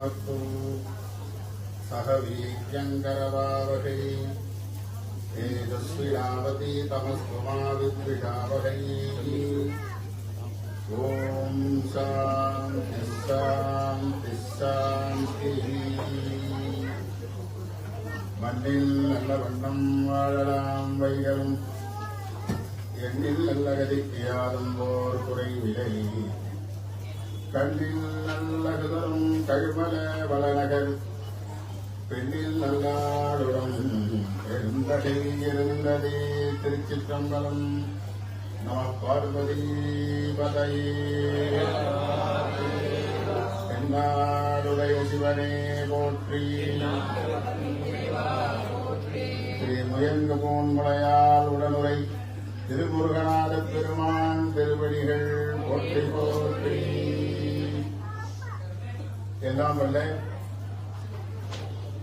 अस्तु सह वीर्यङ्करवावहै तेजस्विनावती तमस्तु मा विद्विषावहै ॐ शान्तिः शान्तिः शान्तिः மண்ணில் நல்ல வண்ணம் வாழலாம் வைகளும் எண்ணில் நல்ல கதிக்கு யாதும்போர் குறைவிலை கண்ணில் நல்ல சுதரும் கழுமல வளநகர் பெண்ணில் நல்லாளுடன் எழுந்தடை இருந்ததே திருச்சிற்றம்பலம் நம பார்வதி பதையே தென்னாடுடைய சிவனே போற்றி ஸ்ரீ முயங்கு போன்முளையால் உடனுரை திருமுருகநாத பெருமான் திருவடிகள் போற்றி போற்றி. எல்லாம் வல்ல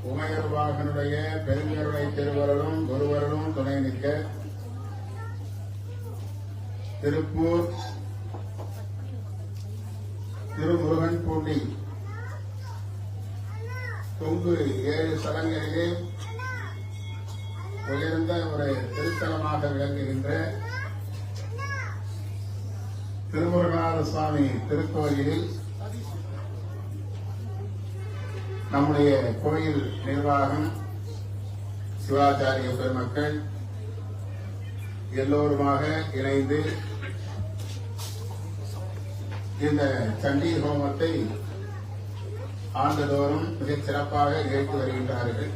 உமையர்வாகனுடைய பெருங்கருணை திருவருளும் குருவருளும் துணை நிற்க. திருப்பூர் திருமுருகன் பூண்டி. தொங்கு ஏழு ஸ்தலங்களிலே உயர்ந்த ஒரு திருத்தலமாக விளங்குகின்ற திருமுருகநாத சுவாமி திருக்கோயிலில் நம்முடைய கோயில் நிர்வாகம் சிவாச்சாரிய பெருமக்கள் எல்லோருமாக இணைந்து இந்த சண்டி ஹோமத்தை ஆண்டுதோறும் மிகச் சிறப்பாக நிகழ்த்தி வருகின்றார்கள்.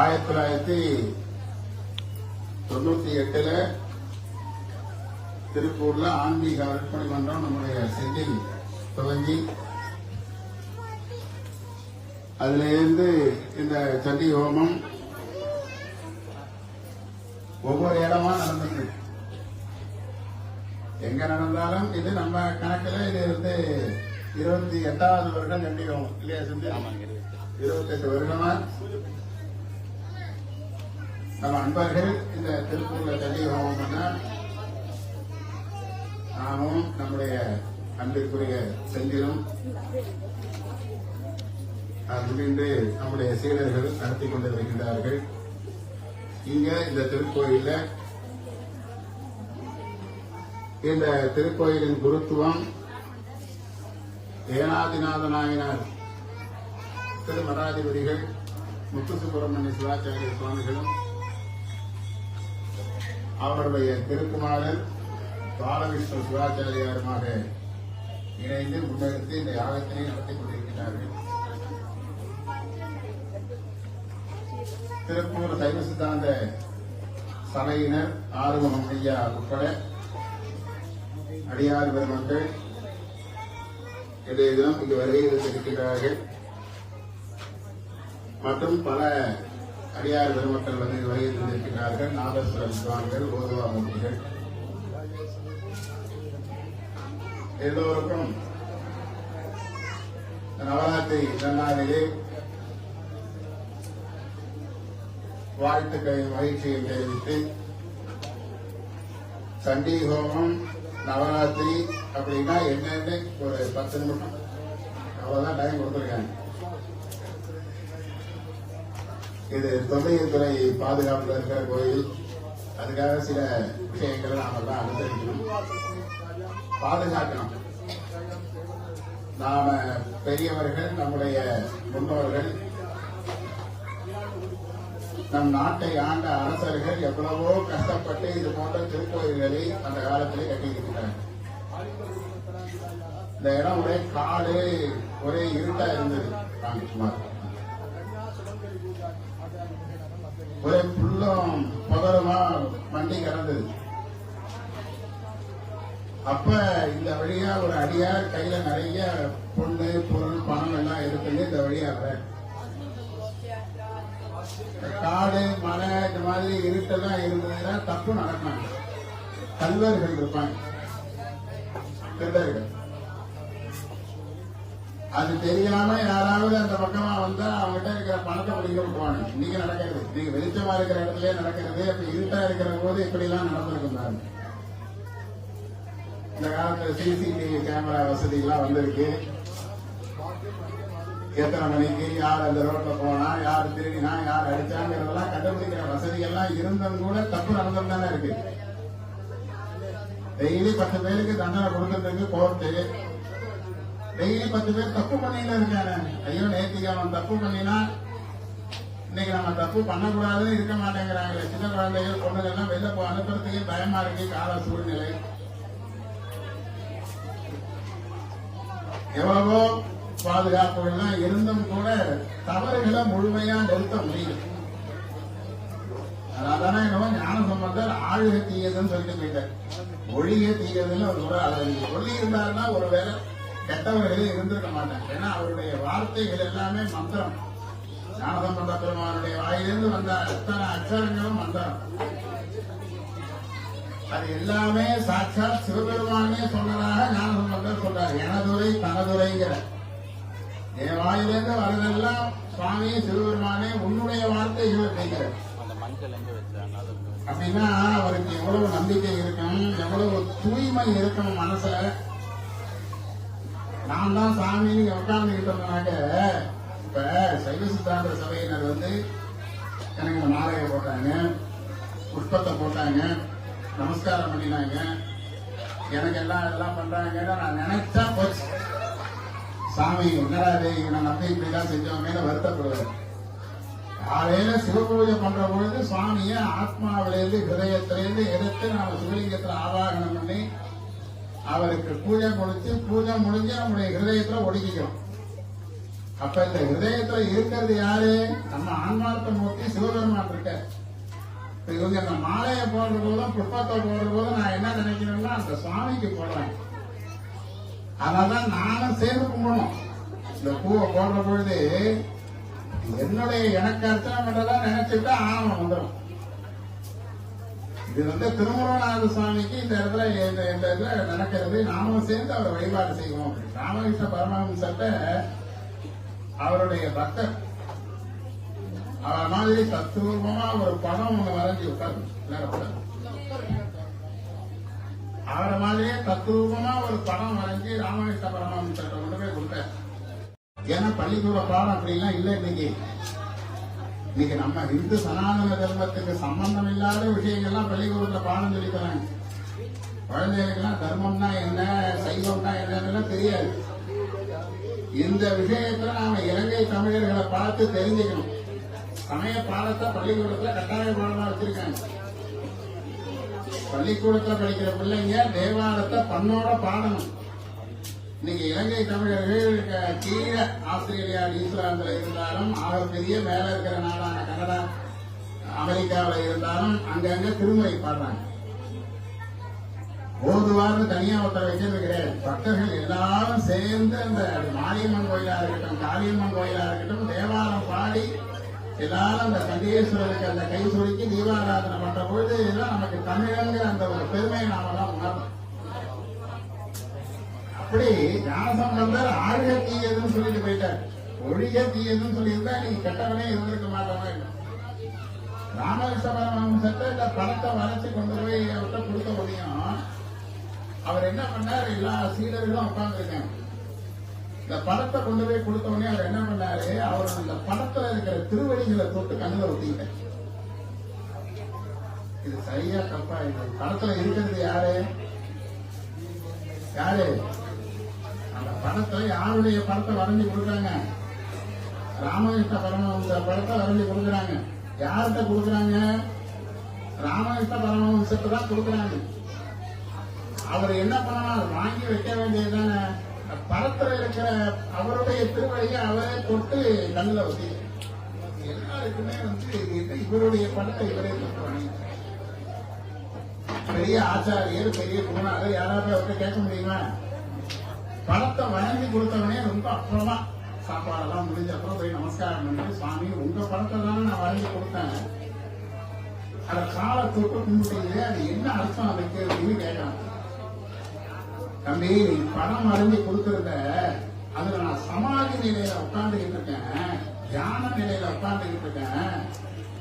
ஆயிரத்தி தொள்ளாயிரத்தி தொண்ணூத்தி எட்டுல திருப்பூர்ல ஆன்மீக அர்ப்பணி மன்றம் நம்முடைய செந்தில் துவங்கி அதுல இருந்து இந்த சண்டி ஹோமம் ஒவ்வொரு இடமா நடந்தது எங்க நடந்தாலும் இது நம்ம கணக்குல இது வந்து இருபத்தி எட்டாவது வருடம் சண்டி ஹோமம். இல்லையா செந்தில் இருபத்தி எட்டு வருடமா? நம்ம அன்பர்கள் இந்த திருப்பூர்ல சண்டி ஹோமம் பண்ண நாமும் நம்முடைய அன்பிற்குரிய செந்திலும் முடிந்து நம்முடைய சீடர்கள் நடத்தி கொண்டு வருகின்றார்கள் இங்க இந்த திருக்கோயில்ல இந்த திருக்கோயிலின் குருத்துவம் ஏனாதிநாத நாயனார் திருமராதிபதிகள் முத்துசுப்பிரமணிய சிவாச்சாரிய சுவாமிகளும் அவருடைய திருக்குமாரர் பாலகிருஷ்ண சிவாச்சாரியாருமாக இணைந்து முன்னெடுத்து இந்த யாகத்தினை நடத்தி கொண்டிருக்கிறார்கள். திருப்பூர் சைவ சித்தாந்த சபையினர் ஆறுமுகம் ஐயா உட்பட அடியார் பெருமக்கள் இன்றைய தினம் இங்கு வருகை இருக்கின்றார்கள் மற்றும் பல அடியார் பெருமக்கள் வந்து இங்கு வருகை இருக்கின்றார்கள் நாதஸ்வரம் சுவாமிகள் ஓதுவா மூர்த்திகள் எல்லோருக்கும் நவராத்திரி நன்னாளிலே வாழ்த்துக்களின் மகிழ்ச்சியை தெரிவித்து சண்டி ஹோமம் நவராத்திரி அப்படின்னா என்னன்னு ஒரு பத்து நிமிஷம் அவ்வளவுதான் டைம் கொடுத்துருக்காங்க. இது தொல்லையத்துறை பாதுகாப்புல இருக்கிற கோயில். அதுக்காக சில விஷயங்களை நாமெல்லாம் அனுசரிக்கணும். பாதுகாக்கணும். நாம பெரியவர்கள் நம்முடைய முன்னோர்கள் நம் நாட்டை ஆண்ட அரசர்கள் எவ்வளவோ கஷ்டப்பட்டு இது போன்ற திருக்கோயில்களை அந்த காலத்திலே கட்டியிருக்கிறார்கள். இந்த இடம் ஒரே காடு ஒரே இருட்டா இருந்தது. ராம்குமார் ஒரே புல்லும் புதருமா வண்டி கிடந்தது அப்ப இந்த வழியா ஒரு அடியார் கையில நிறைய பொண்ணு பொருள் பணம் எல்லாம் இருக்குது இந்த வழியா வர. காடு மலை இந்த மாதிரி இருட்டெல்லாம் இருந்ததுன்னா தப்பு நடக்கும் கல்வர்கள் இருப்பாங்க. திருடர்கள் அது தெரியாம யாராவது அந்த பக்கமா வந்தா அவங்ககிட்ட இருக்கிற பணத்தை ஒழிக்க விட்டுவாங்க நீங்க நடக்கிறது. நீங்க வெளிச்சமா இருக்கிற இடத்துல நடக்கிறது அப்ப இருட்டா இருக்கிற போது இப்படி எல்லாம் நடந்திருக்கும் பாருங்க. இந்த காலத்துல சிசிடிவி கேமரா வசதி எல்லாம் வந்திருக்கு. எத்தனை மணிக்கு யார் அந்த ரோட்ல போனா யார் திருடினா யார் அடிச்சாங்கிறதெல்லாம் கண்டுபிடிக்கிற வசதி எல்லாம் இருந்தும் கூட தப்பு நடந்தும் தானே இருக்கு. டெய்லி பத்து பேருக்கு தண்டனை கொடுக்கறதுக்கு கோர்ட்டு டெய்லி பத்து பேர் தப்பு பண்ணிட்டு இருக்காங்க. ஐயோ நேத்திக்கு அவன் தப்பு பண்ணினா இன்னைக்கு நம்ம தப்பு பண்ணக்கூடாதுன்னு இருக்க மாட்டேங்கிறாங்களே. சின்ன குழந்தைகள் பொண்ணுகள்லாம் வெளில போ அனுப்புறதுக்கே பயமா இருக்கு கால சூழ்நிலை. எவ்வளவோ பாதுகாப்புகள்லாம் இருந்தும் கூட தவறுகளை முழுமையா நிறுத்த முடியும் அதான் என்னவோ ஞான சம்பந்தர் ஆழுக தீயதுன்னு சொல்லிட்டு போயிட்டார். ஒழிய தீயதுன்னு ஒரு சொல்றாரு. அதுல இருந்தாருன்னா ஒருவேளை கெட்டவர்களே இருந்திருக்க மாட்டாங்க. ஏன்னா அவருடைய வார்த்தைகள் எல்லாமே மந்திரம். ஞானசம்பந்த பெருமானுடைய வாயிலிருந்து வந்த அத்தனை அச்சரங்களும் மந்திரம். அது எல்லாமே சாட்சாத் சிவபெருமானே சொன்னதாக ஞானசம்பந்தர் சொல்றார். எனதுரை தனதுரைங்கிற. என் வாயிலிருந்து வரதெல்லாம் சுவாமி சிவபெருமானே உன்னுடைய வார்த்தைகள் அப்படிங்கிற அப்படின்னா அவருக்கு எவ்வளவு நம்பிக்கை இருக்கும் எவ்வளவு தூய்மை இருக்கும் மனசுல. நான் தான் சாமின்னு உட்கார்ந்துக்கிட்டோம்னாக்க இப்ப சைவ சித்தாந்த சபையினர் வந்து எனக்கு இந்த மாலையை போட்டாங்க புஷ்பத்தை போட்டாங்க நமஸ்காரம் பண்ணினாங்க. எனக்கு எல்லாம் எல்லாம் பண்றாங்கன்னு நான் நினைச்சா போச்சு. சாமி என்னடா இது இவனை நம்பி இப்படிதான் செஞ்சவங்க வருத்தப்படுவேன். காலையில சிவபூஜை பண்ற பொழுது சுவாமிய ஆத்மாவிலிருந்து ஹிருதயத்திலிருந்து எடுத்து நாம சிவலிங்கத்துல ஆவாகனம் பண்ணி அவருக்கு பூஜை முடிச்சு பூஜை முடிஞ்சு நம்முடைய ஹிருதயத்துல ஒடுக்கிக்கணும். அப்ப இந்த ஹிருதயத்துல இருக்கிறது யாரு? நம்ம ஆன்மார்த்த மூர்த்தி சிவபெருமான் இருக்க இப்ப இவங்க இந்த மாலையை போடுற போதும் புஷ்பத்தை போடுற போதும் நான் என்ன நினைக்கிறேன்னா அந்த சுவாமிக்கு போடுறேன் அதனாலதான் நானும் சேர்ந்து கும்பிடணும். இந்த பூவை போடுற பொழுது என்னுடைய எனக்கு அர்ச்சனை பண்றதா நினைச்சுட்டா ஆணவம் வந்துடும் இது வந்து திருமணநாத சுவாமிக்கு இந்த இடத்துல இந்த இந்த இதுல நடக்கிறது. நாமும் சேர்ந்து அவர் வழிபாடு செய்வோம். ராமகிருஷ்ண பரமஹம்சத்தை அவருடைய பக்தர். அவர் மாதிரி தத்துவமா ஒரு படம் ஒண்ணு வரைஞ்சி உட்காரு நேரப்படாது அவரை மாதிரியே தத்துவமா ஒரு படம் வரைஞ்சி ராமகிருஷ்ண பரமஹம்சத்தை கொண்டு போய் கொடுத்தார். ஏன்னா பள்ளிக்கூட பாடம் அப்படிலாம் இல்லை இன்னைக்கு. இன்னைக்கு நம்ம இந்து சனாதன தர்மத்துக்கு சம்பந்தம் இல்லாத விஷயங்கள்லாம் பள்ளிக்கூடத்துல பாடம் சொல்லி குழந்தைகளுக்கெல்லாம் தர்மம்னா என்ன சைவம்னா என்னன்னு தெரியாது. இந்த விஷயத்துல நாம இலங்கை தமிழர்களை பார்த்து தெரிஞ்சுக்கணும். சமய பாடத்தை பள்ளிக்கூடத்துல கட்டாய பாடமா வச்சிருக்காங்க. பள்ளிக்கூடத்துல படிக்கிற பிள்ளைங்க தேவாரத்தை பண்ணோட பாடணும். இன்னைக்கு இலங்கை தமிழர்கள் க- கீழே ஆஸ்திரேலியா நியூசிலாந்துல இருந்தாலும் ஆகப்பெரிய மேல இருக்கிற நாடான கனடா அமெரிக்காவில் இருந்தாலும் அங்கங்க திருமுறை பாடுறாங்க ஓதுவார்னு தனியா ஒருத்தர் வைக்கிறது கிடையாது. பக்தர்கள் எல்லாரும் சேர்ந்து அந்த மாரியம்மன் கோயிலா இருக்கட்டும் காளியம்மன் கோயிலா இருக்கட்டும் தேவாரம் பாடி எல்லாரும் அந்த கண்டீஸ்வரருக்கு அந்த கை சுருக்கி தீபாராதனை பண்ற பொழுது இதெல்லாம் நமக்கு தமிழங்கிற அந்த ஒரு பெருமையை நாமெல்லாம் உணர்றோம். அப்படி ஞானசம்பந்தர் ஆழ்க தீயதுன்னு சொல்லிட்டு போயிட்டார். ஒழிக தீயதுன்னு சொல்லியிருந்தா நீங்க கெட்டவனே இருந்திருக்க மாட்டோமா ராமகிருஷ்ண பரமஹம்சத்தை இந்த பணத்தை வரைச்சு கொண்டு போய் அவர்கிட்ட கொடுக்க முடியும் அவர் என்ன பண்ணார்? எல்லா சீடர்களும் உட்கார்ந்துருக்காங்க. இந்த படத்தை கொண்டு போய் கொடுத்த உடனே அவர் என்ன பண்ணாரு? அவர் அந்த படத்துல இருக்கிற திருவடிகளை தொட்டு கண்ணுல ஒட்டிக்கிட்டார். இது சரியா தப்பா இது. படத்துல இருக்கிறது யாரு? யாரு? படத்தை யாருடைய படத்தை வரைஞ்சி கொடுக்குறாங்க? ராமகிருஷ்ண பரமஹம்ச படத்தை வரைஞ்சி கொடுக்குறாங்க. யார்கிட்ட கொடுக்குறாங்க? ராமகிருஷ்ண பரமஹம்சத்தை தான் கொடுக்குறாங்க. அவர் என்ன பண்ணலாம்? வாங்கி வைக்க வேண்டியதுதானே. படத்துல இருக்கிற அவருடைய திருவடியை அவரே தொட்டு கண்ணுல வச்சு எல்லாருக்குமே வந்து இவருடைய படத்தை இவரே தொட்டு பெரிய ஆச்சாரியர் பெரிய குருநாதர் யாராவது அவர்கிட்ட கேட்க முடியுமா? பணத்தை வழங்கி கொடுத்தவனே ரொம்ப அப்புறமா சாப்பாடெல்லாம் முடிஞ்ச அப்புறம் போய் நமஸ்காரம் பண்ணி சுவாமி உங்க பணத்தை தானே நான் வழங்கி கொடுத்தேன். அத காலை தொட்டு கும்பிட்டீங்களே அது என்ன அர்த்தம் அதுக்கு அப்படின்னு கேட்கலாம் தம்பி நீ பணம் வழங்கி கொடுத்துருந்த அதுல நான் சமாதி நிலையில உட்கார்ந்துகிட்டு இருக்கேன் தியான நிலையில உட்கார்ந்துகிட்டு இருக்கேன்.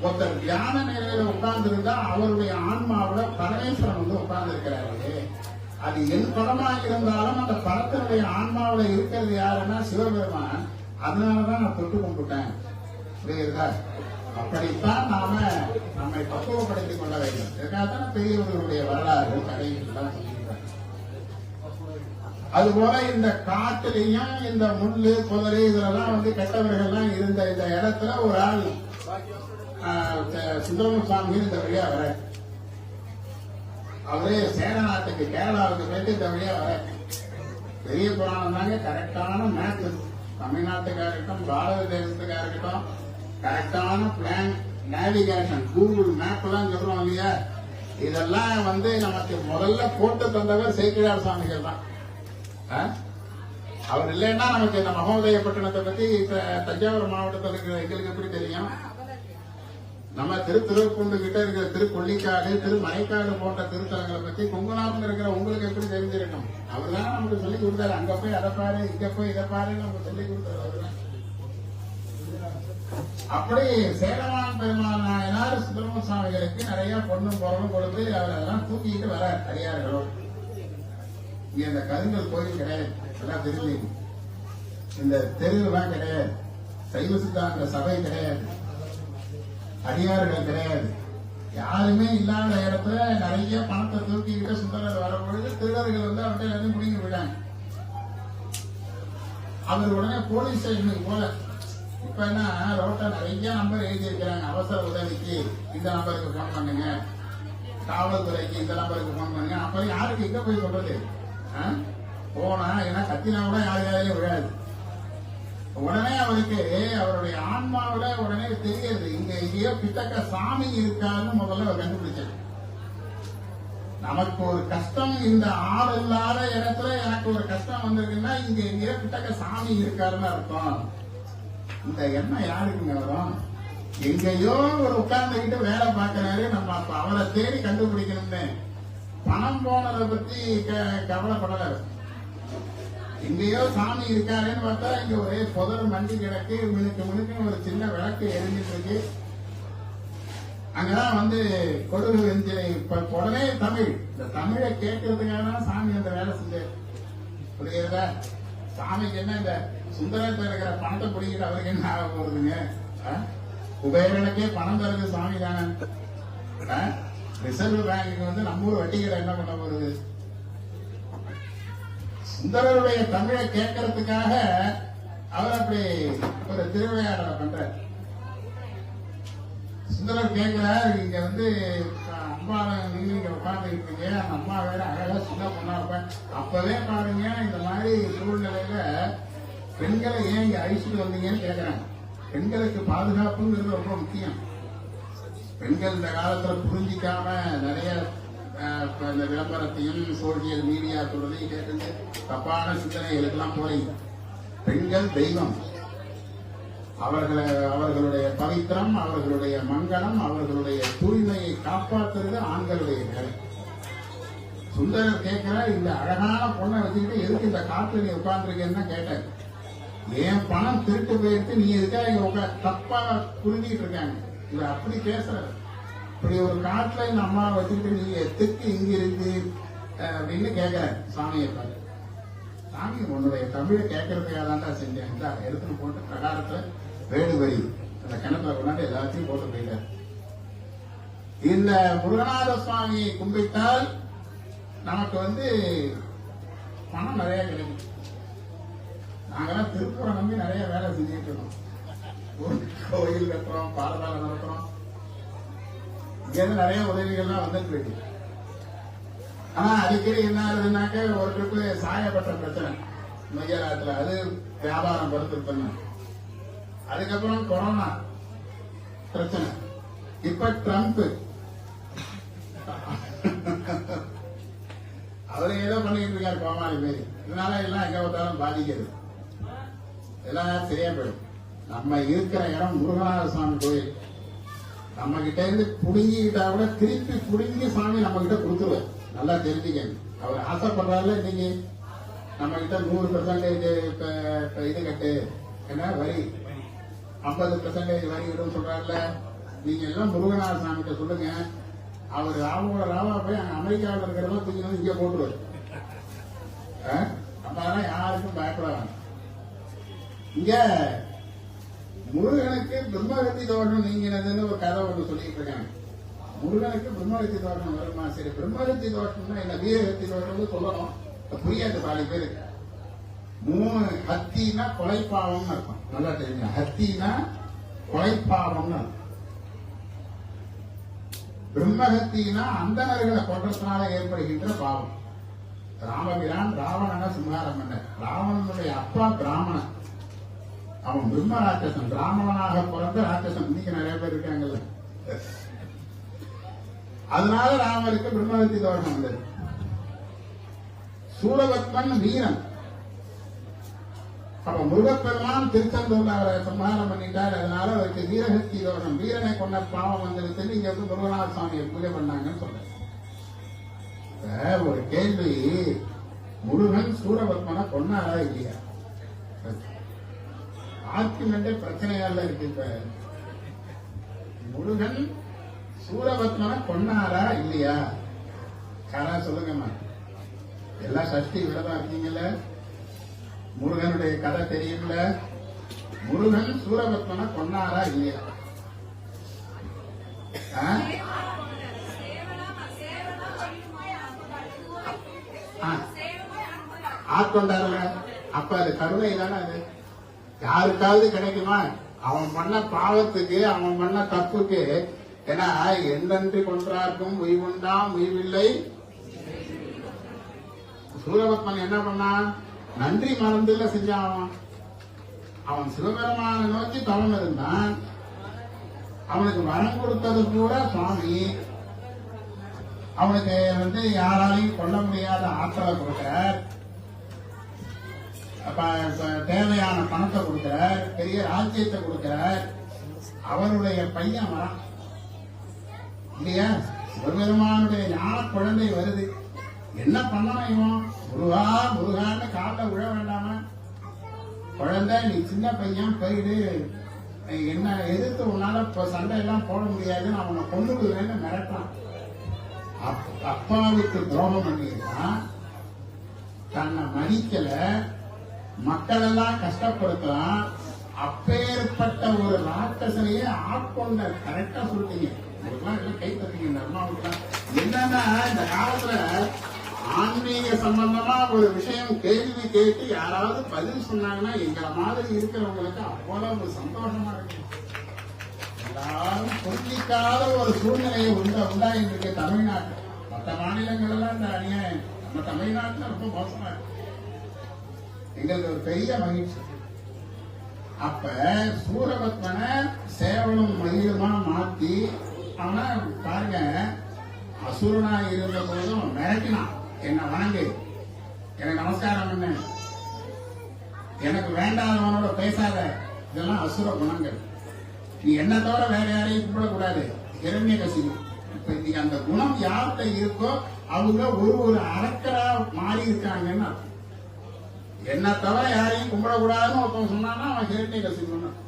ஒருத்தர் தியான நிலையில உட்கார்ந்து இருந்தா அவருடைய ஆன்மாவுல பரமேஸ்வரன் வந்து உட்கார்ந்து இருக்கிறாரு அது என் படமாக இருந்தாலும் அந்த படத்தினுடைய ஆன்மாவுல இருக்கிறது யாருன்னா சிவபெருமான். அதனாலதான் நான் தொட்டு கும்பிட்டேன். புரியுதா? அப்படித்தான் நாம நம்மை பக்குவப்படுத்திக் கொள்ள வேண்டும். இதற்காகத்தான் பெரியவர்களுடைய வரலாறு கதைகள்லாம் அதுபோல இந்த காட்டுலயும் இந்த முள்ளு குதிரை இதெல்லாம் வந்து கெட்டவர்கள்லாம் இருந்த இந்த இடத்துல ஒரு ஆள் ஆஹ், ச- இந்த வழியா வர அவரே சேரநாட்டுக்கு கேரளாவுக்கு போயிட்டு இந்த வழியா வர பெரிய புராணம் தாங்க. கரெக்டான மேப் தமிழ்நாட்டுக்கா இருக்கட்டும் பாரத தேசத்துக்கா இருக்கட்டும் கரெக்டான பிளான் நேவிகேஷன் கூகுள் மேப் எல்லாம் சொல்றோம் இல்லையா? இதெல்லாம் வந்து நமக்கு முதல்ல போட்டு தந்தவர் சேக்கிரார் சுவாமிகள் தான். ஆ? அவர் இல்லைன்னா நமக்கு இந்த மகோதயப்பட்டினத்தை பத்தி தஞ்சாவூர் மாவட்டத்தில் இருக்கிற எங்களுக்கு எப்படி தெரியும்? நம்ம திரு திருக்குண்டு கிட்ட இருக்கிற திரு கொல்லிக்காடு திரு மலைக்காடு போன்ற திருத்தலங்களை பத்தி குங்குணாபுரம் இருக்கிற உங்களுக்கு எப்படி தெரிஞ்சிருக்கணும் அவர் தான் நமக்கு சொல்லி கொடுத்தாரு. அங்க போய் அதை பாரு இங்க போய் இதை பாரு நமக்கு சொல்லி கொடுத்தாரு அவர்தான். அப்படி சேரமான் பெருமாள் நாயனார் சுப்பிரமணிய சுவாமிகளுக்கு நிறைய பொண்ணும் பொருளும் கொடுத்து அவர் அதெல்லாம் தூக்கிட்டு வர அடியார்களோடு இங்க இந்த கருங்கல் கோயில் கிடையாது. எல்லாம் தெரியல இந்த தெருவெல்லாம் கிடையாது. சைவ சித்தாந்த சபை கிடையாது. அடியார்கள் கிடையாது. யாருமே இல்லாத இடத்துல நிறைய பணத்தை தூக்கிக்கிட்டு சுந்தரர் வரும்பொழுது திருடர்கள் வந்து அவர்கிட்ட எல்லாத்தையும் முடிக்க விட்டாங்க அவர் உடனே போலீஸ் ஸ்டேஷனுக்கு போல இப்ப என்ன ரோட்ல நிறைய நம்பர் எழுதி இருக்கிறாங்க அவசர உதவிக்கு இந்த நம்பருக்கு போன் பண்ணுங்க. காவல்துறைக்கு இந்த நம்பருக்கு போன் பண்ணுங்க. அப்ப யாருக்கு எங்க போய் சொல்றது? ஆ? போனா ஏன்னா கத்தினா கூட யார் யாரையும் விழாது. உடனே அவருக்கு அவருடைய ஆன்மாவில உடனே தெரியுது இங்க எங்கேயோ பித்தக்க சாமி இருக்காருன்னு முதல்ல அவர் கண்டுபிடிச்சார். நமக்கு ஒரு கஷ்டம் இந்த ஆள் இல்லாத இடத்துல எனக்கு ஒரு கஷ்டம் வந்திருக்குன்னா இங்க எங்கேயோ பித்தக்க சாமி இருக்காருன்னு அர்த்தம். இந்த எண்ணம் யாருக்குங்க வரும்? எங்கேயோ ஒரு உட்கார்ந்துகிட்டு வேலை பார்க்கிறாரு. நம்ம அப்ப அவரை தேடி கண்டுபிடிக்கணும்னு பணம் போனதை பத்தி க- கவலைப்படல எங்கேயோ சாமி இருக்காருன்னு பார்த்தா இங்க ஒரே புதர் மண்டி கிடக்கு. முழுக்க முழுக்க ஒரு சின்ன விளக்கு எரிஞ்சிட்டு இருக்கு. அங்கதான் வந்து கொடுகு வெஞ்சு உடனே தமிழ். இந்த தமிழை கேட்கறதுக்காக தான் சாமி அந்த வேலை செஞ்சாரு புரியுறதா சாமிக்கு என்ன இந்த சுந்தரத்தில் இருக்கிற பணத்தை பிடிக்கிட்டு அவருக்கு என்ன ஆக போறதுங்க? ஆ? குபேரனுக்கே பணம் தருது சாமி தானே ரிசர்வ் பேங்குக்கு வந்து நம்ம ஊர் வட்டி கடை என்ன பண்ண போறது? சுந்தரருடைய தமிழை கேட்கறதுக்காக அவர் அப்படி ஒரு திருவிளையாடலை பண்றார். சுந்தரர் கேட்கிறார் இங்க வந்து அம்மா நீங்க இங்க உட்கார்ந்துட்டு இருக்கீங்க அந்த அம்மா வேற அழகா சின்ன பொண்ணா இருப்பேன் அப்பவே பாருங்க இந்த மாதிரி சூழ்நிலையில பெண்களை ஏன் இங்க அழிச்சுட்டு வந்தீங்கன்னு கேக்குறாங்க பெண்களுக்கு பாதுகாப்புங்கிறது ரொம்ப முக்கியம். பெண்கள் இந்த காலத்துல புரிஞ்சிக்காம நிறைய இப்ப இந்த விளம்பரத்தையும் சோசியல் மீடியா சொல்றதையும் கேட்டு தப்பான சிந்தனைகளுக்கெல்லாம் போறீங்க பெண்கள் தெய்வம். அவர்களை அவர்களுடைய பவித்திரம் அவர்களுடைய மங்களம் அவர்களுடைய தூய்மையை காப்பாற்றுறது ஆண்களுடைய வேலை. சுந்தரர் கேட்கிற இந்த அழகான பொண்ணை வச்சுக்கிட்டு எதுக்கு இந்த காற்று நீ உட்கார்ந்துருக்கேன்னு தான் கேட்டார் என் பணம் திருட்டு போயிட்டு நீ எதுக்காக இங்க உட்கார் தப்பா புரிஞ்சுக்கிட்டு இருக்காங்க. இவர் அப்படி பேசுற இப்படி ஒரு காட்டுல இந்த அம்மாவை வச்சுட்டு நீங்க எத்துக்கு இங்க இருக்கு? அப்படின்னு கேட்கிறார் சாமியை பார்த்து. சாமி உன்னுடைய தமிழை கேட்கறதுக்காக தான்டா செஞ்சேன். இந்த எடுத்துன்னு போட்டு பிரகாரத்துல வேடு வரி. அந்த கிணத்துல கொண்டாந்து எல்லாத்தையும் போட்டு போயிட்டார். இந்த முருகநாத சுவாமியை கும்பிட்டால் நமக்கு வந்து பணம் நிறைய கிடைக்கும். நாங்கெல்லாம் திருப்பூரை நம்பி நிறைய வேலை செஞ்சுட்டு இருக்கோம். ஒரு கோயில் கட்டுறோம் பாடசாலை நடத்துறோம். இங்கிருந்து நிறைய உதவிகள்லாம் வந்துட்டு இருக்கு. ஆனா அடிக்கடி என்ன ஆகுதுன்னாக்க ஒரு ட்ரிப்பு சாயப்பட்ட பிரச்சனை. மையராத்துல அது வியாபாரம் பொறுத்து பண்ண அதுக்கப்புறம் கொரோனா பிரச்சனை. இப்ப ட்ரம்ப் அவரு ஏதோ பண்ணிட்டு இருக்காரு கோமாளி மாரி. இதனால எல்லாம் எங்க பார்த்தாலும் பாதிக்கிறது எல்லாம் சரியா போயிடும். நம்ம இருக்கிற இடம் முருகநாத சுவாமி கோயில். நம்ம கிட்ட இருந்து புடுங்கிக்கிட்டா கூட திருப்பி புடுங்கி சாமி நம்ம கிட்ட கொடுத்துருவார். நல்லா தெரிஞ்சுக்க அவர் ஆசைப்படுறாருல நீங்க நம்ம கிட்ட நூறு பெர்சன்டேஜ் இது கட்டு. என்ன? வரி. ஐம்பது பெர்சன்டேஜ் வரி விடும் சொல்றாருல. நீங்க எல்லாம் முருகநாத சாமி கிட்ட சொல்லுங்க. அவர் ராவோட ராவா போய் அங்க அமெரிக்காவில் இருக்கிறதெல்லாம் தூக்கி வந்து இங்க போட்டுருவாரு. ஆ? யாருக்கும் பயப்படாது இங்க முருகனுக்கு பிரம்மகத்தி தோஷம் நீங்கினதுன்னு ஒரு கதை ஒன்று சொல்லிட்டு இருக்காங்க. முருகனுக்கு பிரம்மகத்தி தோஷம் வருமா சரி பிரம்மகத்தி தோஷம்னா என்ன? வீரகத்தி தோஷம்னு சொல்லணும். புரியாது பாதி பேருக்கு. மூணு ஹத்தினா கொலைப்பாவம்னு இருக்கும் நல்லா தெரியுங்க ஹத்தினா கொலைப்பாவம்னு இருக்கும் பிரம்மகத்தினா அந்தணர்களை கொன்றதுனால ஏற்படுகின்ற பாவம். ராமபிரான் ராவணனை சம்ஹாரம் பண்ண ராவணனுடைய அப்பா பிராமணன். அவன் பிரம்ம ராட்சசன் பிராமணனாக பிறந்த ராட்சசன். இன்னைக்கு நிறைய பேர் இருக்காங்கல்ல. அதனால ராமருக்கு பிரம்மஹத்தி தோஷம் வந்தது சூரபத்மன் வீரன். அப்ப முருகப்பெருமான் திருச்செந்தூர்ல அவரை சம்ஹாரம் பண்ணிட்டார். அதனால அவருக்கு வீரகத்தி தோஷம். வீரனை கொண்ட பாவம் வந்துருச்சுன்னு இங்க வந்து முருகநாத சுவாமியை பூஜை பண்ணாங்கன்னு சொல்றேன் ஒரு கேள்வி. முருகன் சூரபத்மனை கொண்டாரா இல்லையா? ஆர்குமெண்டே பிரச்சனையால இருக்கு இப்ப. முருகன் சூரபத்மனை கொன்னாரா இல்லையா? காரா சொல்லுங்கம்மா. எல்லா சஷ்டி விரதம் இருக்கீங்கல்ல? முருகனுடைய கதை தெரியும்ல? முருகன் சூரபத்மனை கொன்னாரா இல்லையா? ஆ? ஆட்கொண்டாருல அப்ப அது கருணை தானே அது? யாருக்காவது கிடைக்குமா? அவன் பண்ண பாவத்துக்கு அவன் பண்ண தப்புக்கு ஏன்னா எந்தன்றி கொன்றார்க்கும் உய்வுண்டாம் உய்வில்லை. சூரபத்மன் என்ன பண்ணான்? நன்றி மறந்துல செஞ்சான் அவன் அவன் சிவபெருமான நோக்கி தவம் இருந்தான். அவனுக்கு வரம் கொடுத்தது கூட சுவாமி. அவனுக்கு வந்து யாராலையும் கொல்ல முடியாத ஆற்றலை கொடுக்க தேவையான பணத்தை கொடுக்கிறார் பெரிய ராஜ்யத்தை கொடுக்கிறார். அவருடைய பையன் வரான் இல்லையா? சிவபெருமானுடைய ஞான குழந்தை வருது. என்ன பண்ணணும் இவன்? முருகா முருகான்னு காலில் விழ வேண்டாமா? குழந்தை நீ சின்ன பையன் போயிடு. என்ன எதிர்த்து உன்னால இப்ப சண்டை எல்லாம் போட முடியாதுன்னு அவனை கொண்டு விடுவேன்னு மிரட்டான் அப்- அப்பாவுக்கு துரோகம் பண்ணியிருக்கான். தன்னை மதிக்கல. மக்கள் எல்லாம் கஷ்டப்படுத்தலாம். அப்பேற்பட்ட ஒரு ராட்சசனையே ஆட்கொண்ட கரெக்டா சொல்லிட்டீங்க. உங்களுக்குலாம் கை தட்டீங்க இந்த அம்மாவுக்குலாம் என்னன்னா இந்த காலத்துல ஆன்மீக சம்பந்தமா ஒரு விஷயம் கேள்வி கேட்டு யாராவது பதில் சொன்னாங்கன்னா எங்களை மாதிரி இருக்கிறவங்களுக்கு அவ்வளவு சந்தோஷமா இருக்கு. எல்லாரும் புரிஞ்சிக்காத ஒரு சூழ்நிலையை உண்டா உண்டாயிட்டு இருக்கு தமிழ்நாட்டில் மற்ற மாநிலங்கள் எல்லாம் இந்த அநியாயம். நம்ம தமிழ்நாட்டுல ரொம்ப மோசமா இருக்கு. எங்களுக்கு ஒரு பெரிய மகிழ்ச்சி. அப்ப சூரபத்மனை சேவலும் மயிலுமா மாத்தி அவனை பாருங்க அசுரனா இருந்த போதும் மிரட்டினான். என்ன வணங்கு. எனக்கு நமஸ்காரம் பண்ணு. எனக்கு வேண்டாதவனோட பேசாத. இதெல்லாம் அசுர குணங்கள். நீ என்ன தவிர வேற யாரையும் கும்பிடக்கூடாது இரண்ய கசிவு இப்ப இன்னைக்கு அந்த குணம் யார்கிட்ட இருக்கோ அவங்க ஒரு ஒரு அரக்கரா மாறி இருக்காங்கன்னு அர்த்தம். என்ன தவிர யாரையும் கும்பிடக்கூடாதுன்னு ஒருத்தன் சொன்னான்னா அவன் ஹிரண்ய கசிக்கணும்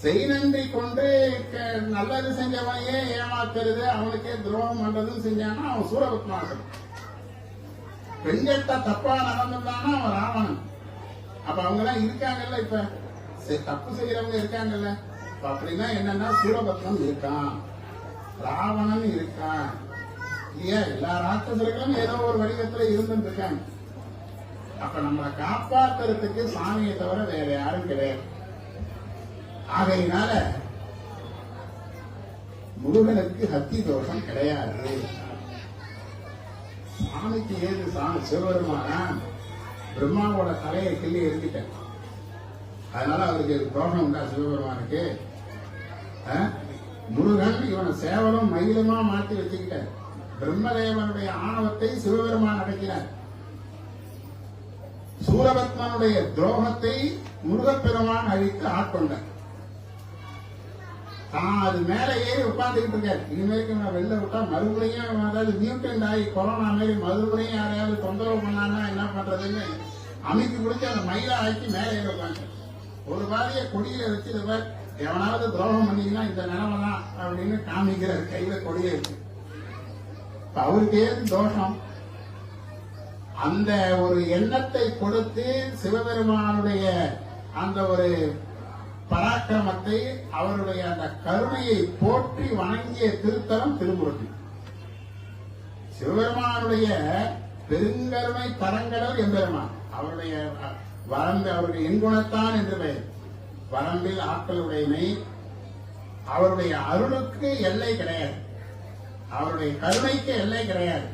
செய் நன்றி கொண்டு க- நல்லது செஞ்சவனையே ஏமாத்துறது? அவனுக்கே துரோகம் பண்றதுன்னு செஞ்சான்னா அவன் சூரபத்மாசன் பெண்கள்கிட்ட தப்பா நடந்திருந்தான்னா அவன் ராவணன். அப்ப அவங்க எல்லாம் இருக்காங்கல்ல இப்ப? சரி, தப்பு செய்யறவங்க இருக்காங்கல்ல? இப்ப அப்படின்னா என்னன்னா சூரபத்மன் இருக்கான். ராவணன் இருக்கான். இல்லையா? எல்லா ராட்சசர்களும் ஏதோ ஒரு வடிவத்துல இருந்துட்டு இருக்காங்க. அப்ப நம்மளை காப்பாத்துறதுக்கு சாமியை தவிர வேற யாரும் கிடையாது. ஆகையினால முருகனுக்கு ஹத்தி தோஷம் கிடையாது. சாமிக்கு ஏது சாமி? சிவபெருமானா பிரம்மாவோட தலையை கிள்ளி எரிஞ்சிட்டேன் அதனால அவருக்கு தோஷம் உண்டா சிவபெருமானுக்கு? முருகன் இவனை சேவலும் மயிலுமா மாற்றி வச்சுக்கிட்டார். பிரம்மதேவனுடைய ஆணவத்தை சிவபெருமான் அடைக்கிறார் சூரபத்மனுடைய துரோகத்தை முருகப்பெருமான் அழித்து ஆட்கொண்டார். தான் அது மேல ஏறி உட்கார்ந்துகிட்டு இருக்காரு. இனிமேற்கு நான் வெளில விட்டா மறுபடியும் அதாவது மியூட்டன்ட் ஆகி கொரோனா மாதிரி மறுபடியும் யாரையாவது தொந்தரவு பண்ணானா என்ன பண்றதுன்னு அமைக்கு பிடிச்சி அந்த மயிலா ஆக்கி மேலே ஏறி உட்காந்து ஒரு பாதிய கொடியில வச்சு இதை எவனாவது துரோகம் பண்ணீங்கன்னா இந்த நிலைமை தான் அப்படின்னு காமிக்கிறார் கையில கொடியை இருக்கு அவருக்கு ஏது தோஷம்? அந்த ஒரு எண்ணத்தை கொடுத்து சிவபெருமானுடைய அந்த ஒரு பராக்கிரமத்தை அவருடைய அந்த கருணையை போற்றி வணங்கிய திருத்தலம் திருமுருகன். சிவபெருமானுடைய பெருங்கருணை தரங்கடல் எம்பெருமான். அவருடைய வரம்பு அவருடைய எண்குணத்தான் என்று பெயர். வரம்பில் ஆற்றல் அவருடைய அருளுக்கு எல்லை கிடையாது. அவருடைய கருணைக்கு எல்லை கிடையாது.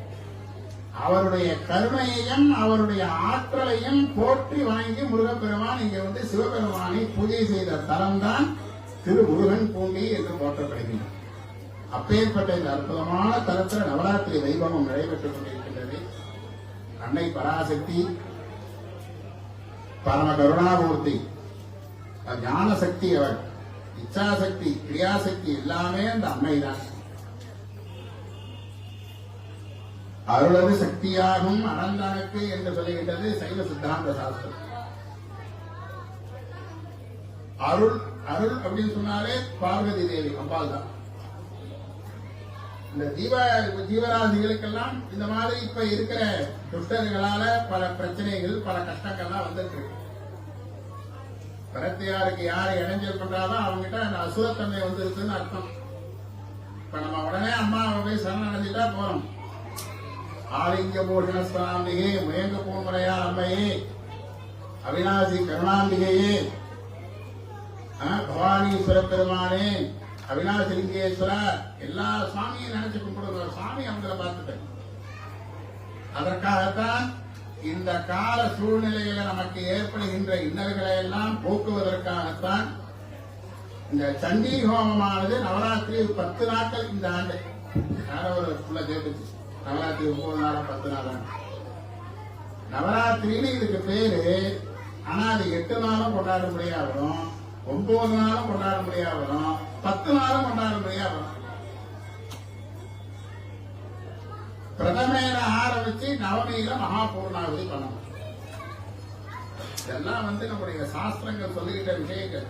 அவருடைய கருணையையும் அவருடைய ஆற்றலையும் போற்றி வணங்கி முருகப்பெருமான் இங்க வந்து சிவபெருமானை பூஜை செய்த தலம்தான் திரு முருகன் பூண்டி என்று போற்றப்படுகின்றது. அப்பேற்பட்ட இந்த அற்புதமான தரத்தில் நவராத்திரி வைபவம் நடைபெற்றுக் கொண்டிருக்கின்றது. அன்னை பராசக்தி பரம கருணாமூர்த்தி ஞான சக்தி அவர் இச்சாசக்தி கிரியாசக்தி எல்லாமே அந்த அன்னை தான் அருளது சக்தியாகும் அனந்தனுக்கு என்று சொல்லுகின்றது சைவ சித்தாந்த சாஸ்திரம். அருள் அருள் அப்படின்னு சொன்னாலே பார்வதி தேவி அம்பாள் தான் இந்த ஜீவ ஜீவராசிகளுக்கெல்லாம் இந்த மாதிரி இப்ப இருக்கிற துஷ்டர்களால பல பிரச்சனைகள் பல கஷ்டங்கள்லாம் வந்திருக்கு பரத்தையாருக்கு யாரை இடைஞ்சல் பண்றாலும் அவங்ககிட்ட அந்த அசுரத்தன்மை வந்துருக்குன்னு அர்த்தம். இப்ப நம்ம உடனே அம்மாவை போய் சரணடைஞ்சிட்டா போறோம். ஆலிங்க பூஷண சுவாமியே முயங்க பூமுறையா அம்மையே அவிநாசி கருணாம்பிகையே பவானீஸ்வர பெருமானே அவினாசி லிங்கேஸ்வரர் எல்லா சுவாமியும் நினைச்சு கும்பிடுற சுவாமி அவங்கள பார்த்துட்டேன். அதற்காகத்தான் இந்த கால சூழ்நிலையில நமக்கு ஏற்படுகின்ற இன்னல்களை எல்லாம் போக்குவதற்காகத்தான் இந்த சண்டி ஹோமமானது நவராத்திரி பத்து நாட்கள் இந்த ஆண்டு. யாரோ ஒரு புள்ள நவராத்திரி ஒன்பது நாளா பத்து நாளா? நவராத்திரின்னு இதுக்கு பேரு ஆனா அது எட்டு நாளும் கொண்டாட முடியா வரும் ஒன்பது நாளும் கொண்டாட முடியா வரும் பத்து நாளும் கொண்டாட முடியா வரும் பிரதமையில ஆரம்பிச்சு நவமியில மகா பூர்ணாவதி பண்ணணும். இதெல்லாம் வந்து நம்முடைய சாஸ்திரங்கள் சொல்லிக்கிட்ட விஷயங்கள்.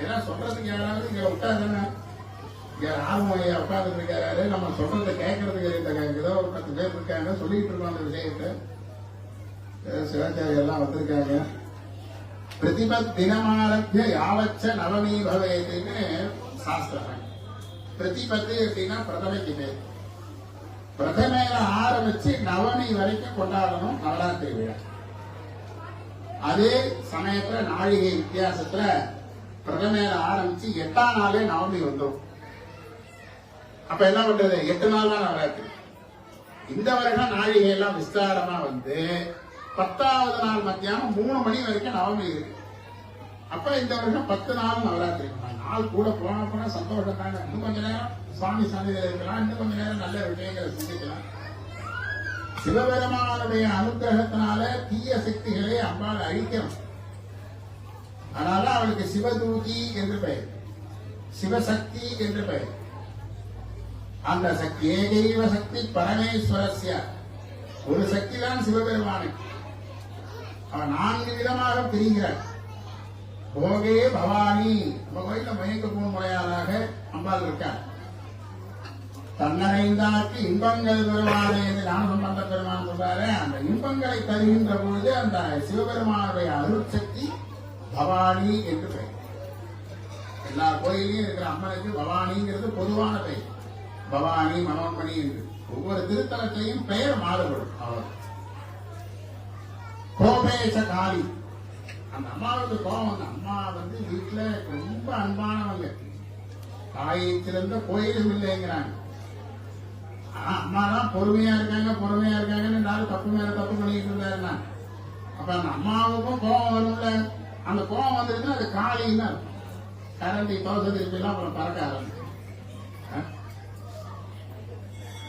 ஏன்னா சொல்றதுக்கு யாராவது இங்க உட்காருங்க. இங்க ராமஐயா உட்கார்ந்து இருக்காரு. நம்ம சொல்றதை கேட்கறதுக்கு இந்த ஏதோ ஒரு பத்து பேர் இருக்காங்க. சொல்லிட்டு இருக்கோம் அந்த விஷயத்தை. சிவாச்சாரி எல்லாம் வந்திருக்காங்க. பிரதிபத் தினமாரபிய யாவச்ச நவமி பவேதுன்னு சாஸ்திரம். பிரதிபத்து அப்படின்னா பிரதமைக்கு பேர் பிரதமையில ஆரம்பிச்சு நவமி வரைக்கும் கொண்டாடணும் நவராத்திரி விழா. அதே சமயத்துல நாழிகை வித்தியாசத்துல பிரதமையில ஆரம்பிச்சு எட்டாம் நாளே நவமி வந்துடும். அப்ப என்ன பண்றது? எட்டு நாள் தான் நவராத்திரி. இந்த வருடம் நாழிகை எல்லாம் விஸ்தாரமா வந்து பத்தாவது நாள் மத்தியானம் மூணு மணி வரைக்கும் நவமி இருக்கு. அப்ப இந்த வருஷம் பத்து நாள் நவராத்திரி. நாள் கூட போன போனா சந்தோஷம் தாங்க இன்னும் கொஞ்ச நேரம் சுவாமி சன்னிதியில் இருக்கலாம். இன்னும் கொஞ்ச நேரம் நல்ல விஷயங்களை சிந்திக்கலாம். சிவபெருமானுடைய அனுகிரகத்தினால தீய சக்திகளை அம்பாள் அழிக்கணும். அதனால அவளுக்கு சிவதூதி என்று பெயர். சிவசக்தி என்று பெயர். அந்த சக்தி ஏகைவ சக்தி பரமேஸ்வரஸ்ய. ஒரு சக்தி தான் சிவபெருமானுக்கு அவன் நான்கு விதமாக பிரிகிறார். போகே பவானி. நம்ம கோயில மயங்க போன் முறையாளாக அம்பாள் இருக்கார் தன்னடைந்தாக்கு இன்பங்கள் பெருமானே என்று ஞானசம்பந்த பெருமான் சொல்றாரு. அந்த இன்பங்களை தருகின்ற பொழுது அந்த சிவபெருமானுடைய அருட்சக்தி பவானி என்று பெயர். எல்லா கோயிலையும் இருக்கிற அம்மனுக்கு பவானிங்கிறது பொதுவான பெயர். பவானி மனோன்மணி என்று. ஒவ்வொரு திருத்தலத்தையும் பெயர் மாறுபடும். அவர் கோபேச காளி அந்த அம்மாவுக்கு கோபம் அந்த அம்மா வந்து வீட்டுல ரொம்ப அன்பானவங்க. தாயை சிறந்த கோயிலும் இல்லைங்கிறாங்க. ஆனா அம்மா தான் பொறுமையா இருக்காங்க பொறுமையா இருக்காங்கன்னு நாள் தப்பு மேல தப்பு பண்ணிட்டு இருந்தாருன்னா. அப்ப அந்த அம்மாவுக்கும் கோபம் வரும்ல. அந்த கோபம் வந்துருச்சுன்னா அது காளின்னு கரண்டி தோசை திருப்பிலாம் அப்புறம் பறக்க ஆரம்பிச்சு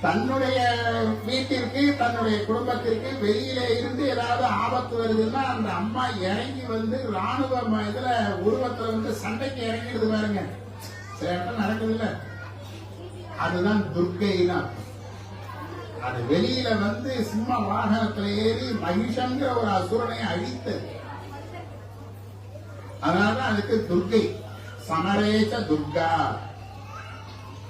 தன்னுடைய வீட்டிற்கு தன்னுடைய குடும்பத்திற்கு வெளியில இருந்து ஏதாவது ஆபத்து வருதுன்னா அந்த அம்மா இறங்கி வந்து ராணுவ இதுல உருவத்துல வந்து சண்டைக்கு இறங்கிடுது பாருங்க. சில இடத்துல நடக்குது இல்ல அதுதான் துர்க்கை தான் அது வெளியில வந்து சிம்ம வாகனத்துல ஏறி மகிஷங்கிற ஒரு அசுரனை அழித்தது அதனாலதான் அதுக்கு துர்க்கை. சமரேச துர்கா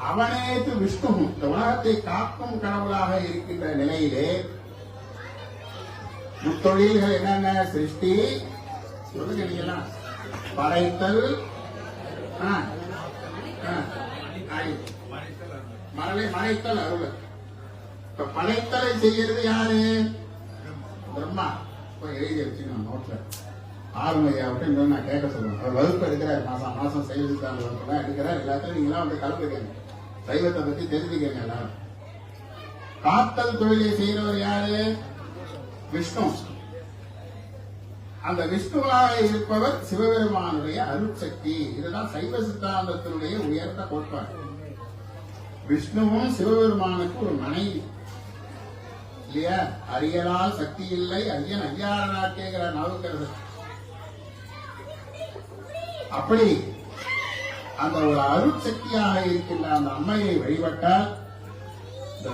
அவனேது விஷ்ணு. இந்த உலகத்தை காக்கும் கடவுளாக இருக்கின்ற நிலையிலே முத்தொழில்கள் என்னென்ன? சிருஷ்டி சொல்லுங்க நீங்களாம் படைத்தல் ஆ, மறைத்தல் அருள் இப்ப படைத்தலை செய்யறது யாரு? பிரம்மா. போய் எழுதி வச்சுக்கணும் நோட்ல. ஆறுமையா விட்டு இன்னும் நான் கேட்க சொல்லுவேன் வகுப்பு எடுக்கிறார். மாசம் மாசம் சைவ வகுப்புலாம் எடுக்கிறார். எல்லாத்தையும் நீங்களாம் வந்து கலந்துக்கங்க. சைவத்தை பத்தி தெரிஞ்சுக்கங்க காத்தல் தொழிலை செய்யறவர் யாரு? விஷ்ணு. அந்த விஷ்ணுவாக இருப்பவர் சிவபெருமானுடைய அருட்சக்தி. இதுதான் சைவ சித்தாந்தத்தினுடைய உயர்ந்த கோட்பாடு. விஷ்ணுவும் சிவபெருமானுக்கு ஒரு மனைவி. இல்லையா? அரியலால் சக்தி இல்லை ஐயன் ஐயாரனா கேட்கிற நாவுக்கரசர். அப்படி அந்த ஒரு அருட்சக்தியாக இருக்கின்ற அந்த அம்மையை வழிபட்டால் இந்த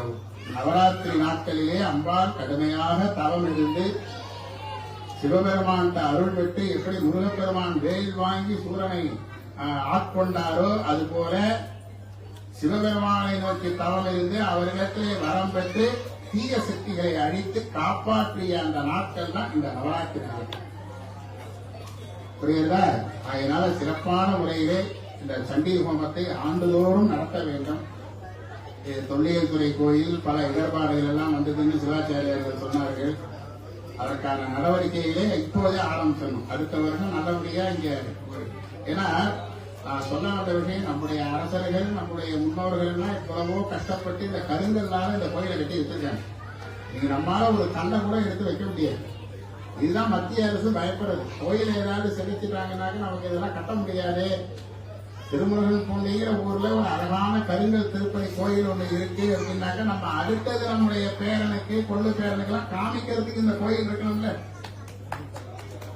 நவராத்திரி நாட்களிலே அம்பாள் கடுமையாக தவம் இருந்து சிவபெருமான் அருள் பெற்று எப்படி முருகப்பெருமான் வேல் வாங்கி சூரனை ஆஹ், ஆட்கொண்டாரோ அதுபோல சிவபெருமானை நோக்கி தவம் இருந்து அவரிடத்திலே வரம் பெற்று தீய சக்திகளை அழித்து காப்பாற்றிய அந்த நாட்கள் தான் இந்த நவராத்திரி நாட்கள். புரியுதா அதனால சிறப்பான முறையிலே இந்த சண்டி ஹோமத்தை ஆண்டுதோறும் நடத்த வேண்டும். தொல்லியல்துறை கோயில் பல இடர்பாடுகள் எல்லாம் வந்ததுன்னு சிவாச்சாரியார்கள் சொன்னார்கள். அதற்கான நடவடிக்கைகளே இப்போதே ஆரம்பிச்சிடணும். அடுத்த வருஷம் நல்லபடியா இங்க ஏன்னா நான் சொல்ல வந்த விஷயம் நம்முடைய அரசர்கள் நம்முடைய முன்னோர்கள் எல்லாம் எவ்வளவோ கஷ்டப்பட்டு இந்த கருங்கல்லால இந்த கோயிலை கட்டி வச்சிருக்காங்க. நீங்க நம்மளால ஒரு கல்லை கூட எடுத்து வைக்க முடியாது. இதுதான் மத்திய அரசு பயப்படுறது. கோயில் ஏதாவது செலுத்திட்டாங்கன்னாக்க நமக்கு இதெல்லாம் கட்ட முடியாது. திருமுருகன் பூண்டிங்கிற ஊர்ல ஒரு அழகான கருங்கல் திருப்பதி கோயில் ஒண்ணு இருக்கு அப்படின்னாக்க நம்ம அடுத்தது நம்முடைய பேரனுக்கு கொள்ளு பேரனுக்கு எல்லாம் காமிக்கிறதுக்கு இந்த கோயில் இருக்கணும்ல.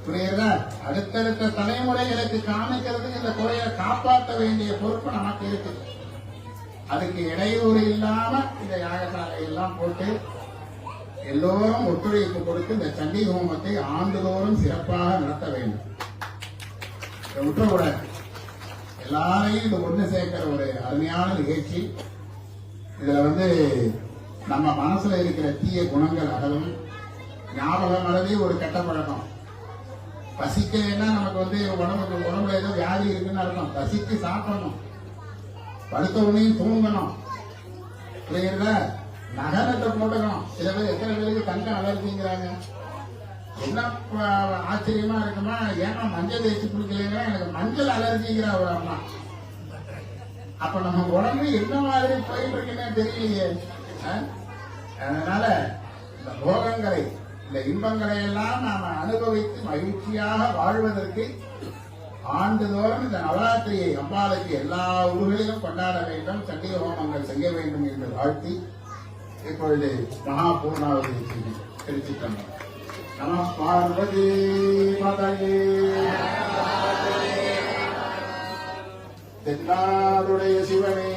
புரியுதா? அடுத்தடுத்த தலைமுறைகளுக்கு காமிக்கிறதுக்கு இந்த கோயிலை காப்பாற்ற வேண்டிய பொறுப்பு நமக்கு இருக்கு. அதுக்கு இடையூறு இல்லாம இந்த யாகசாலை எல்லாம் போட்டு எல்லோரும் ஒத்துழைப்பு கொடுத்து இந்த சண்டி ஹோமத்தை ஆண்டுதோறும் சிறப்பாக நடத்த வேண்டும். விட்டுறக்கூடாது. எல்லாரையும் இது ஒண்ணு சேர்க்கிற ஒரு அருமையான நிகழ்ச்சி. இதுல வந்து நம்ம மனசுல இருக்கிற தீய குணங்கள் அகலும். ஞாபகம் மறதி ஒரு கெட்ட பழக்கம். பசிக்கலைன்னா நமக்கு வந்து உடம்புக்கு உடம்புல ஏதோ வியாதி இருக்குன்னு அர்த்தம். பசிக்கு சாப்பிடணும். படுத்த உடனே தூங்கணும். புரியுதா நகரத்தை போட்டுக்கணும். சில பேர் எத்தனை பேருக்கு தங்க இருக்கீங்கிறாங்க என்ன ஆச்சரியமா இருக்குமா ஏன்னா மஞ்சள் தேய்ச்சி குளிக்கலைன்னா எனக்கு மஞ்சள் அலர்ஜிங்கிற ஒரு அம்மா. அப்ப நம்ம உடம்பு என்ன மாதிரி போயிட்டு இருக்குன்னு தெரியலையே. அதனால இந்த போகங்களை இந்த இன்பங்களை எல்லாம் நாம அனுபவித்து மகிழ்ச்சியாக வாழ்வதற்கு ஆண்டுதோறும் இந்த நவராத்திரியை அம்பாளுக்கு எல்லா ஊர்களிலும் கொண்டாட வேண்டும் சண்டிகை ஹோமங்கள் செய்ய வேண்டும் என்று வாழ்த்தி இப்பொழுது மகா பூர்ணாவதி திருச்சிட்டம்பரம் நம பார்வதி மதகே தென்னாடுடைய சிவனே